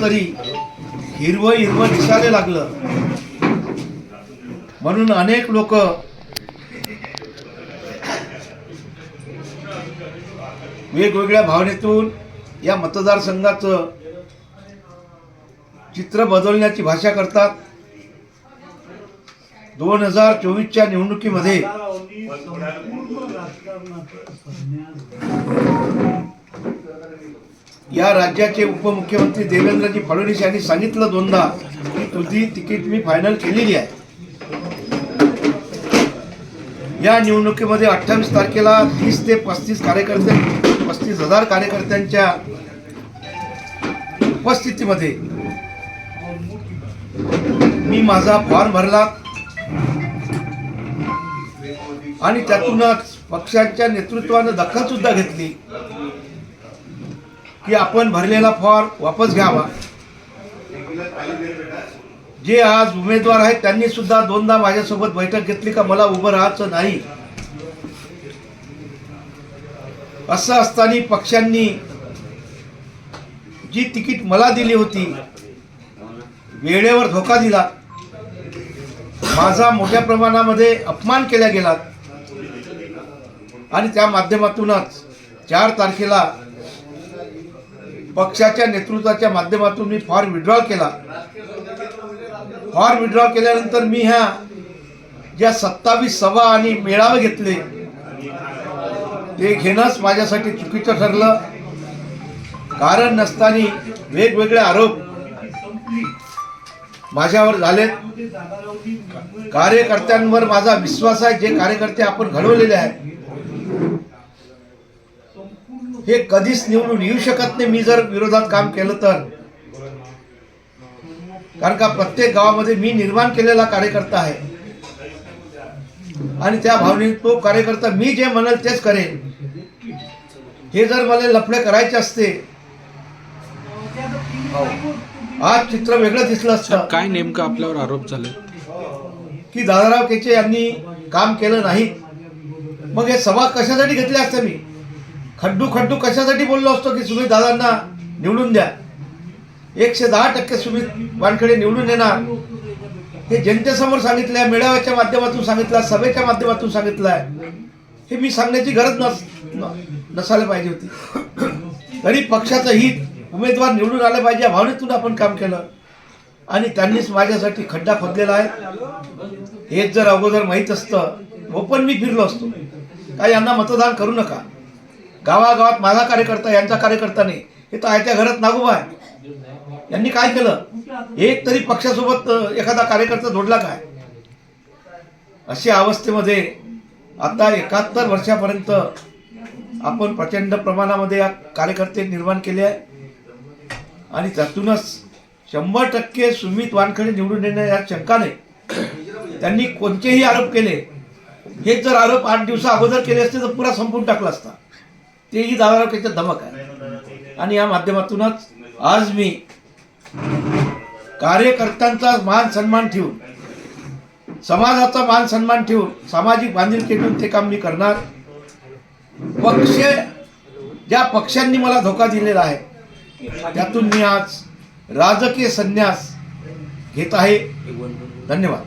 तरी हिरवं हिरवं दिसायला लागलं. म्हणून अनेक लोक वेगवेगळ्या भावनेतून या मतदारसंघाचं चित्र बदलण्याची भाषा करतात. दोन हजार चोवीसच्या निवडणुकीमध्ये या राज्याचे उपमुख्यमंत्री देवेंद्रजी फडणवीस यांनी सांगितलं दोनदा की तुझी तिकीट मी फायनल केलेली आहे. या निवडणुकीमध्ये अठ्ठावीस तारखेला तीस ते पस्तीस कार्यकर्ते पस्तीस हजार कार्यकर्त्यांच्या उपस्थितीमध्ये मी माझा फॉर्म भरला आणि त्यातूनच पक्षाच्या नेतृत्वानं दखल सुद्धा घेतली. की आपण भरलेला फॉर्म वापस घ्यावा. जे आज उमेदवार आहेत त्यांनी सुद्धा दोनदा माझ्यासोबत बैठक घेतली का मला उभं राहायचं नाही. असं असताना पक्षांनी जी तिकीट मला दिली होती वेळेवर धोका दिला. माझा मोठ्या प्रमाणामध्ये अपमान केला गेला. आणि त्या माध्यमातूनच चार तारखेला पक्षाच्या नेतृत्वाच्या माध्यमातून मी फॉर विड्रॉल केला. फॉर विड्रॉल केल्यानंतर मी ह्या ज्या सत्तावीस सभा आणि मेळावे घेतले ते घेणंच माझ्यासाठी चुकीचं ठरलं. कारण नसताना वेगवेगळे आरोप माझ्यावर झाले कार्यकर्त्यांवर माझा विश्वास आहे जे कार्यकर्ते आपण घडवलेले आहेत हे कधीच निवडून येऊ शकत नाही. मी जर विरोधात काम केलं तर. कारण का प्रत्येक गावामध्ये मी निर्माण केलेला कार्यकर्ता आहे. आणि त्या भावनेत तो कार्यकर्ता मी जे म्हणेल तेच करेन. हे जर मला लफडे करायचे असते. आज चित्र वेगळं दिसलं असतं. काय नेमकं आपल्यावर आरोप झाले? की दादाराव केचे यांनी काम केलं नाही. मग हे सभा कशासाठी घेतले असते मी? खड्डू खड्डू कशासाठी बोललो असतो की सुमित दादांना निवडून द्या? एकशे दहा टक्के सुमित वानखडे निवडून येणार. हे जनतेसमोर सांगितलं आहे मेळाव्याच्या माध्यमातून सांगितलं आहे, सभेच्या माध्यमातून सांगितलं आहे हे मी सांगण्याची गरज नस न- नसायला पाहिजे होती. तरी पक्षाचं हित उमेदवार निवडून आलं पाहिजे या भावनेतून आपण काम केलं. आणि त्यांनीच माझ्यासाठी खड्डा खोदलेला आहे. हेच जर अगोदर माहीत असतं ओपन मी फिरलो असतो. काय यांना मतदान करू नका. गावागावात माझा कार्यकर्ता यांचा कार्यकर्ता नाही. हे तर आयत्या घरात नागोबा आहे यांनी काय केलं? एक तरी पक्षासोबत एखादा कार्यकर्ता जोडला काय? अशा अवस्थेमध्ये आता एकाहत्तर वर्षापर्यंत आपण प्रचंड प्रमाणामध्ये या कार्यकर्ते निर्माण केले आहे. आणि त्यातूनच शंभर टक्के सुमित वानखडे निवडून येण्या यात शंका नाही. त्यांनी कोणतेही आरोप केले. हेच जर आरोप आठ दिवसा अगोदर केले असते तर पुरा संपून टाकला असता. तेही दादाराव धमक आहे. आणि या माध्यमातूनच आज मी कार्यकर्त्यांचा मान सन्मान ठेवून समाजाचा मान सन्मान ठेवून सामाजिक बांधिलकी ठेवून ते काम मी करणार. पक्ष ज्या पक्षांनी मला धोका दिलेला आहे त्यातून मी आज राजकीय संन्यास घेत आहे. धन्यवाद.